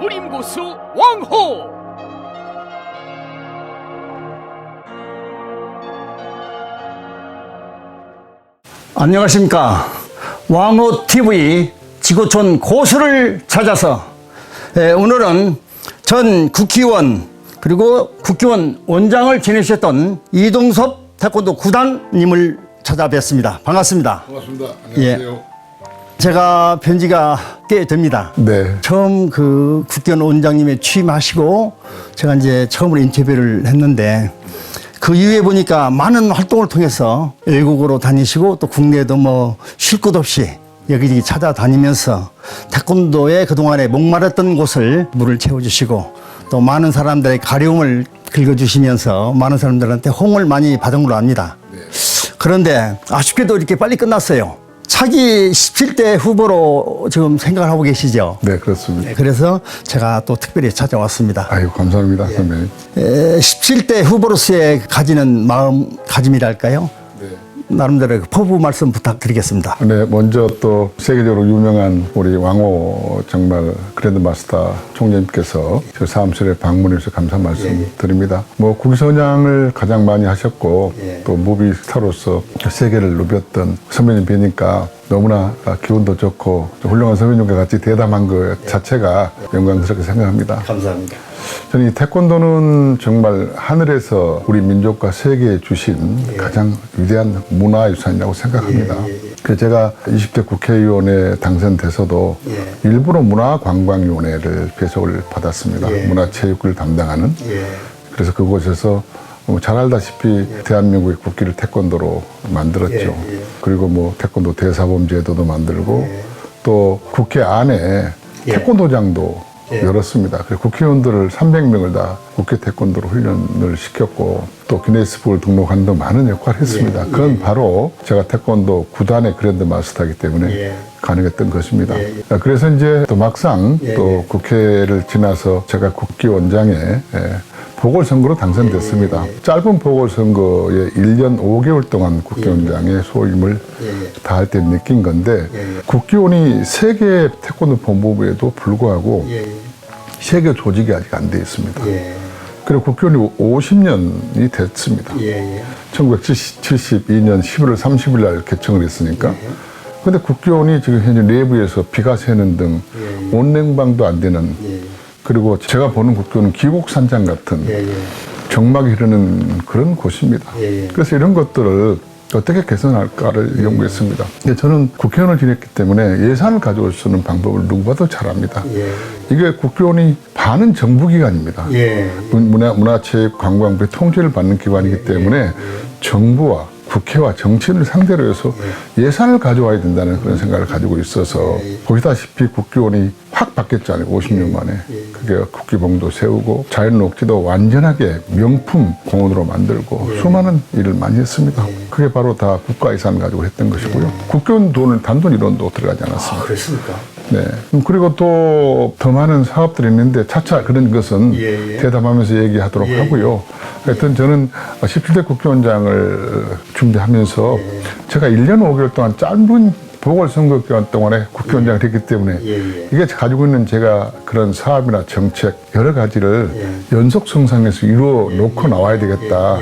무림고수 왕호 안녕하십니까. 왕호TV 지구촌 고수를 찾아서 예, 오늘은 전 국회의원 그리고 국회의원 원장을 지내셨던 이동섭 태권도 구단님을 찾아뵙습니다. 반갑습니다. 반갑습니다. 예. 안녕하세요. 제가 변지가 꽤 됩니다. 네. 처음 그 국회의원 원장님에 취임하시고 제가 이제 처음으로 인터뷰를 했는데 그 이후에 보니까 많은 활동을 통해서 외국으로 다니시고 또 국내에도 뭐 쉴 곳 없이 여기저기 찾아다니면서 태권도에 그동안에 목마랐던 곳을 물을 채워주시고 또 많은 사람들의 가려움을 긁어주시면서 많은 사람들한테 홍을 많이 받은 걸로 압니다. 그런데 아쉽게도 이렇게 빨리 끝났어요. 차기 17대 후보로 지금 생각을 하고 계시죠? 네, 그렇습니다. 그래서 제가 또 특별히 찾아왔습니다. 아이고, 감사합니다, 선배님. 에, 17대 후보로서의 가지는 마음가짐이랄까요? 네. 나름대로 그 포부 말씀 부탁드리겠습니다. 네, 먼저 또 세계적으로 유명한 우리 왕호 정말 그랜드 마스터 총재님께서 저 사무실에 방문해서 감사 말씀 드립니다. 뭐 국선양을 가장 많이 하셨고 예. 또 무비 스타로서 세계를 누볐던 선배님 뵈니까 너무나 기운도 좋고 훌륭한 선배님과 같이 대담한 것 자체가 영광스럽게 생각합니다. 감사합니다. 저는 이 태권도는 정말 하늘에서 우리 민족과 세계에 주신 가장 위대한 문화유산이라고 생각합니다. 그래서 제가 20대 국회의원에 당선돼서도 일부러 문화관광위원회를 배석을 받았습니다. 문화체육을 담당하는. 그래서 그곳에서 뭐잘 알다시피 대한민국의 국기를 태권도로 만들었죠. 그리고 뭐 태권도 대사범 제도도 만들고 또 국회 안에 태권도장도 열었습니다. 그래서 국회의원들을 300명을 다 국회 태권도로 훈련을 시켰고 또 기네스북을 등록하는 데 많은 역할을 했습니다. 그건 바로 제가 태권도 구단의 그랜드 마스터이기 때문에 가능했던 것입니다. 그래서 이제 또 막상 또 국회를 지나서 제가 국기원장에 예, 보궐선거로 당선됐습니다. 짧은 보궐선거에 1년 5개월 동안 국회의원장의 소임을 다할 때 느낀 건데 국회의원이 세계 태권도 본부에도 불구하고 세계 조직이 아직 안 돼 있습니다. 그리고 국회의원이 50년이 됐습니다. 1972년 11월 30일 날 개청을 했으니까. 근데 국회의원이 지금 현재 내부에서 비가 새는 등 온냉방도 안 되는 그리고 제가 보는 국교는 기곡산장 같은 정막이 흐르는 그런 곳입니다. 그래서 이런 것들을 어떻게 개선할까를 연구했습니다. 근데 저는 국회의원을 지냈기 때문에 예산을 가져올 수 있는 방법을 누구봐도 잘 압니다. 이게 국회의원이 반은 정부기관입니다. 문화, 문화체육, 관광부의 통제를 받는 기관이기 때문에 정부와 국회와 정치인을 상대로 해서 예산을 가져와야 된다는 그런 생각을 가지고 있어서 보시다시피 국회의원이 확 바뀌었잖아요. 50년 만에. 그게 국기봉도 세우고 자연녹지도 완전하게 명품 공원으로 만들고 수많은 일을 많이 했습니다. 그게 바로 다 국가예산 가지고 했던 것이고요. 국회의원 돈을 단돈 1원도 들어가지 않았습니다. 그렇습니까? 네. 음, 그리고 또 더 많은 사업들이 있는데 차차 그런 것은 예, 예. 대담하면서 얘기하도록 하고요. 하여튼 저는 17대 국회의원장을 준비하면서 예. 제가 1년 5개월 동안 짧은 보궐선거 기간 동안에 국회의원장을 했기 때문에 예, 예. 이게 가지고 있는 제가 그런 사업이나 정책 여러 가지를 예. 연속 성상에서 이루어 놓고 나와야 되겠다.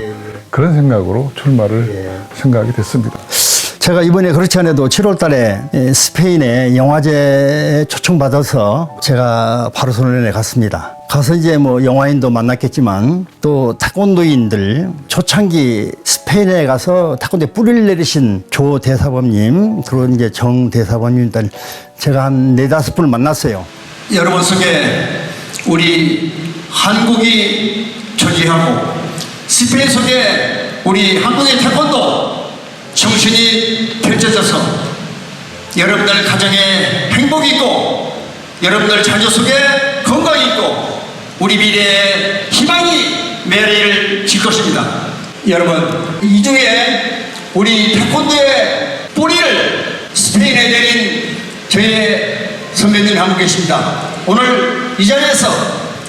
그런 생각으로 출마를 예. 생각하게 됐습니다. 제가 이번에 그렇지 않아도 7월 달에 스페인에 영화제 초청받아서 제가 바르셀로나에 갔습니다. 가서 이제 뭐 영화인도 만났겠지만 또 태권도인들 초창기 스페인에 가서 태권도에 뿌리를 내리신 조 대사범님 그리고 이제 정 대사범님 들 제가 한 네다섯 분을 만났어요. 여러분 속에 우리 한국이 존재하고 스페인 속에 우리 한국의 태권도 정신이 펼쳐져서 여러분들 가정에 행복이 있고 여러분들 자녀 속에 건강이 있고 우리 미래에 희망이 메리를 질 것입니다. 여러분 이 중에 우리 태권도의 뿌리를 스페인에 내린 저의 선배님이 한분 계십니다. 오늘 이 자리에서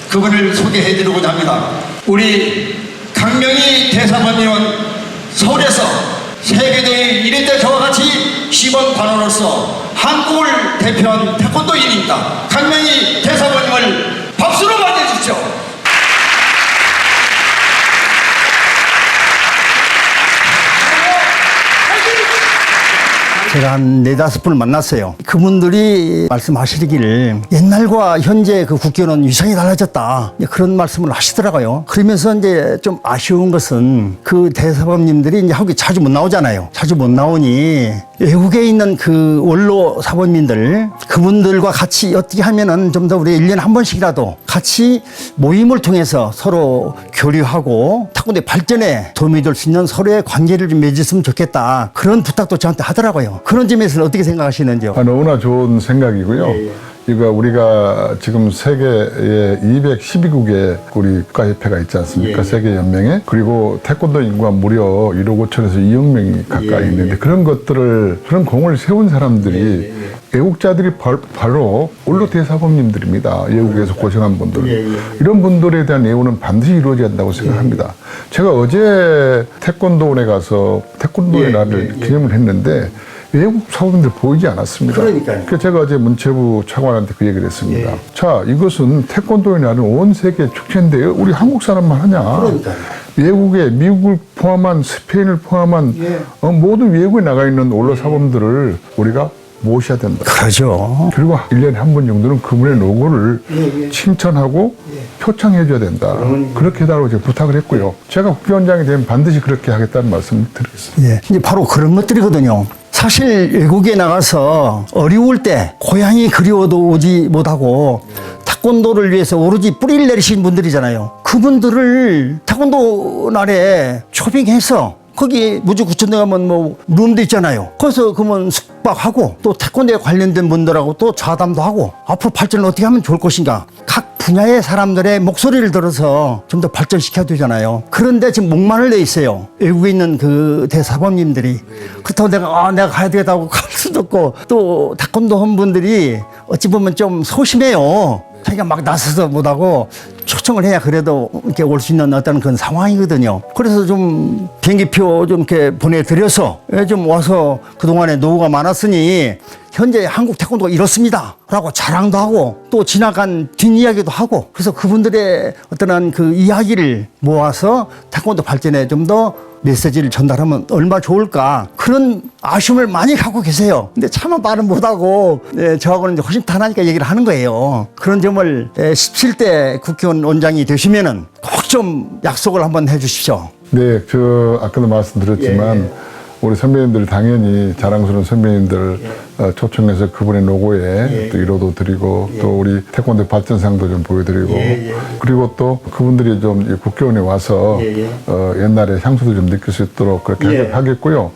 그분을 소개해드리고자 합니다. 우리 강명희 대사관님은 서울에서 세계대회 1위 때 저와 같이 시범 관원으로서 한국을 대표한 태권도인입니다. 강명희 대사관님을 박수로 맞이해 주십시오. 제가 한 네다섯 분을 만났어요. 그분들이 말씀하시기를 옛날과 현재 그 국교는 위상이 달라졌다. 그런 말씀을 하시더라고요. 그러면서 이제 좀 아쉬운 것은 그 대사범님들이 이제 한국에 자주 못 나오잖아요. 자주 못 나오니 외국에 있는 그 원로 사범님들 그분들과 같이 어떻게 하면은 좀 더 우리 1년에 한 번씩이라도 같이 모임을 통해서 서로 교류하고 탁구대 발전에 도움이 될 수 있는 서로의 관계를 좀 맺었으면 좋겠다. 그런 부탁도 저한테 하더라고요. 그런 점에서 어떻게 생각하시는지요? 아, 너무나 좋은 생각이고요. 이거 우리가 지금 세계에 212국의 우리 국가협회가 있지 않습니까? 세계 연맹에 그리고 태권도 인구가 무려 1억 5천에서 2억 명이 가까이 있는데 그런 것들을 그런 공을 세운 사람들이 애국자들이 벌- 바로 올로 대사범님들입니다. 외국에서 고생한 분들. 이런 분들에 대한 예우는 반드시 이루어져야 한다고 생각합니다. 제가 어제 태권도원에 가서 태권도의 날을 기념을 했는데 외국 사범들 보이지 않았습니다. 그러니까요. 그래서 제가 어제 문체부 차관한테 그 얘기를 했습니다. 자, 이것은 날은 온 세계 축제인데요. 우리 한국 사람만 하냐? 그러니까요. 외국에 미국을 포함한 스페인을 포함한 어, 모든 외국에 나가 있는 올로 사범들을 우리가 모셔야 된다. 그러죠. 그리고 일년에 한 번 정도는 그분의 로고를 칭찬하고 표창해줘야 된다. 그렇게 해달라고 제가 부탁을 했고요. 제가 국회의원장이 되면 반드시 그렇게 하겠다는 말씀을 드리겠습니다. 예. 이제 바로 그런 것들이거든요. 사실 외국에 나가서 어려울 때 고향이 그리워도 오지 못하고 태권도를 위해서 오로지 뿌리를 내리신 분들이잖아요. 그분들을 태권도 날에 초빙해서 거기 무주구청에 가면 뭐 룸도 있잖아요. 거기서 그러면 숙박하고 또 태권도에 관련된 분들하고 또 좌담도 하고 앞으로 발전을 어떻게 하면 좋을 것인가. 각 분야의 사람들의 목소리를 들어서 좀 더 발전시켜야 되잖아요. 그런데 지금 목만을 내 있어요. 외국에 있는 그 대사범님들이. 그렇다고 내가, 아, 내가 가야 되겠다고 갈 수도 없고 또 태권도 한 분들이 어찌 보면 좀 소심해요. 자기가 막 나서서 못하고 초청을 해야 그래도 이렇게 올 수 있는 어떤 그런 상황이거든요. 그래서 좀 비행기표 좀 이렇게 보내드려서 예, 좀 와서 그동안에 노후가 많았으니 현재 한국 태권도가 이렇습니다. 라고 자랑도 하고 또 지나간 뒷이야기도 하고 그래서 그분들의 어떤 그 이야기를 모아서 태권도 발전에 좀 더 메시지를 전달하면 얼마나 좋을까 그런 아쉬움을 많이 갖고 계세요. 근데 차마 말은 못하고 예, 저하고는 이제 허심탄회하니까 얘기를 하는 거예요. 그런 점을 예, 17대 국회의원 원장이 되시면은 꼭 좀 약속을 한번 해주십시오. 네, 저 아까도 말씀드렸지만 우리 선배님들 당연히 자랑스러운 선배님들 어, 초청해서 그분의 로고에 또 위로도 드리고 또 우리 태권도 발전상도 좀 보여드리고 그리고 또 그분들이 좀이 국회의원에 와서 어, 옛날에 향수도 좀 느낄 수 있도록 그렇게 예. 하겠고요.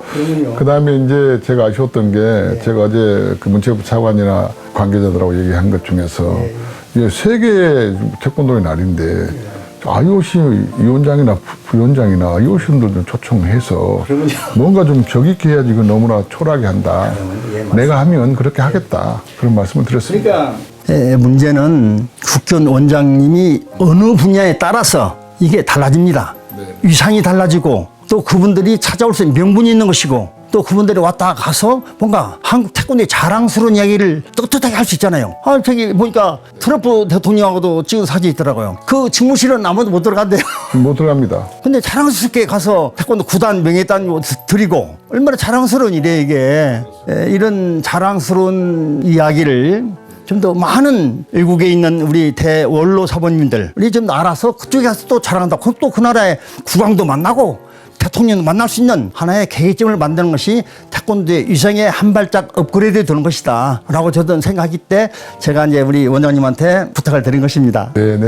그 다음에 이제 제가 아쉬웠던 게 제가 어제 그 문체부 차관이나 관계자들하고 얘기한 것 중에서 이게 세계 태권도의 날인데 IOC 위원장이나 부위원장이나 IOC 분들 좀 초청해서 뭔가 좀 격있게 해야지 이거 너무나 초라하게 한다. 내가 하면 그렇게 하겠다. 그런 말씀을 드렸습니다. 에, 문제는 국견 원장님이 어느 분야에 따라서 이게 달라집니다. 위상이 달라지고 또 그분들이 찾아올 수 있는 명분이 있는 것이고 또 그분들이 왔다 가서 뭔가 한국 태권도의 자랑스러운 이야기를 떳떳하게 할 수 있잖아요. 아, 저기 보니까 트럼프 대통령하고도 찍은 사진이 있더라고요. 그 직무실은 아무도 못 들어간대요. 못 들어갑니다. 근데 자랑스럽게 가서 태권도 구단 명예단 드리고 얼마나 자랑스러운 일이에요 이게 에, 이런 자랑스러운 이야기를 좀 더 많은 외국에 있는 우리 대원로 사모님들이 좀 알아서 그쪽에 가서 또 자랑한다. 그럼 또 그 나라의 국왕도 만나고 대통령도 만날 수 있는 하나의 계기점을 만드는 것이 태권도의 위상에 한 발짝 업그레이드 되는 것이다. 라고 저도 생각하기 때 제가 이제 우리 원장님한테 부탁을 드린 것입니다. 네네.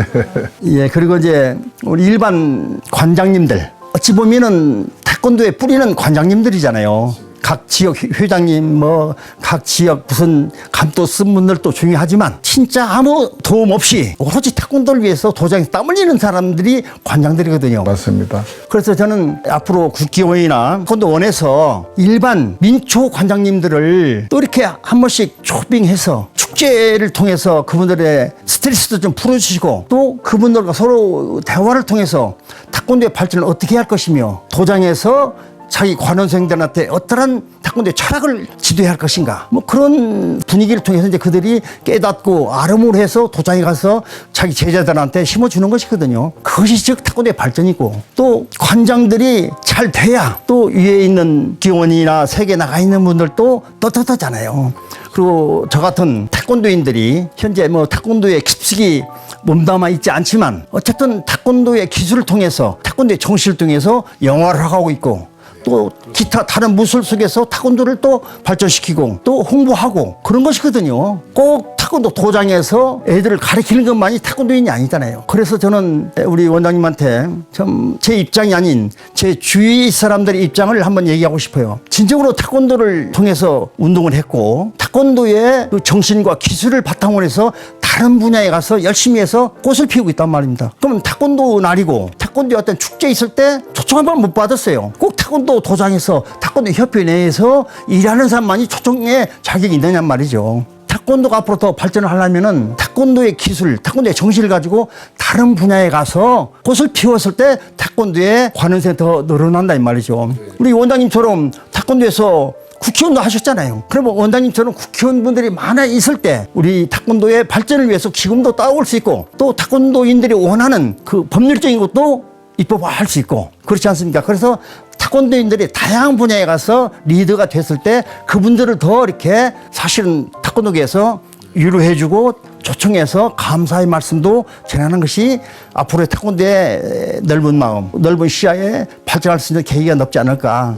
예, 그리고 이제 우리 일반 관장님들 어찌 보면은 태권도의 뿌리는 관장님들이잖아요. 각 지역 회- 회장님 뭐 각 지역 무슨 감독 쓴 분들도 중요하지만 진짜 아무 도움 없이 오로지 태권도를 위해서 도장에 땀 흘리는 사람들이 관장들이거든요. 맞습니다. 그래서 저는 앞으로 국기원이나 태권도원에서 일반 민초 관장님들을 또 이렇게 한 번씩 초빙해서 축제를 통해서 그분들의 스트레스도 좀 풀어주시고 또 그분들과 서로 대화를 통해서 태권도의 발전을 어떻게 할 것이며 도장에서 자기 관원생들한테 어떠한 태권도의 철학을 지도해야 할 것인가 뭐 그런 분위기를 통해서 이제 그들이 깨닫고 아름을 해서 도장에 가서 자기 제자들한테 심어주는 것이거든요. 그것이 즉 태권도의 발전이고 또 관장들이 잘 돼야 또 위에 있는 기원이나 세계 나가 있는 분들도 떳떳하잖아요. 그리고 저 같은 태권도인들이 현재 뭐 태권도에 깊숙이 몸담아 있지 않지만 어쨌든 태권도의 기술을 통해서 태권도의 정신을 통해서 영화를 하고 있고 또 기타 다른 무술 속에서 태권도를 또 발전시키고 또 홍보하고 그런 것이거든요. 꼭 태권도 도장에서 애들을 가르치는 것만이 태권도인이 아니잖아요. 그래서 저는 우리 원장님한테 좀 제 입장이 아닌 제 주위 사람들의 입장을 한번 얘기하고 싶어요. 진정으로 태권도를 통해서 운동을 했고 태권도의 그 정신과 기술을 바탕으로 해서 다른 분야에 가서 열심히 해서 꽃을 피우고 있단 말입니다. 그럼 태권도 날이고 태권도의 어떤 축제 있을 때 초청 한 번 못 받았어요. 꼭 태권도 도장에서 태권도 협회 내에서 일하는 사람만이 초청에 자격이 있느냐 말이죠. 태권도가 앞으로 더 발전을 하려면은 태권도의 기술, 태권도의 정신을 가지고 다른 분야에 가서 꽃을 피웠을 때 태권도의 관원성이 더 늘어난다 이 말이죠. 우리 원장님처럼 태권도에서 국회의원도 하셨잖아요. 그러면 원장님처럼 국회의원분들이 많아 있을 때 우리 태권도의 발전을 위해서 기금도 따올 수 있고 또 태권도인들이 원하는 그 법률적인 것도 입법화할 수 있고 그렇지 않습니까? 그래서 태권도인들이 다양한 분야에 가서 리더가 됐을 때 그분들을 더 이렇게 사실은 태권도계에서 위로해주고 초청해서 감사의 말씀도 전하는 것이 앞으로의 태권도의 넓은 마음, 넓은 시야에 발전할 수 있는 계기가 높지 않을까.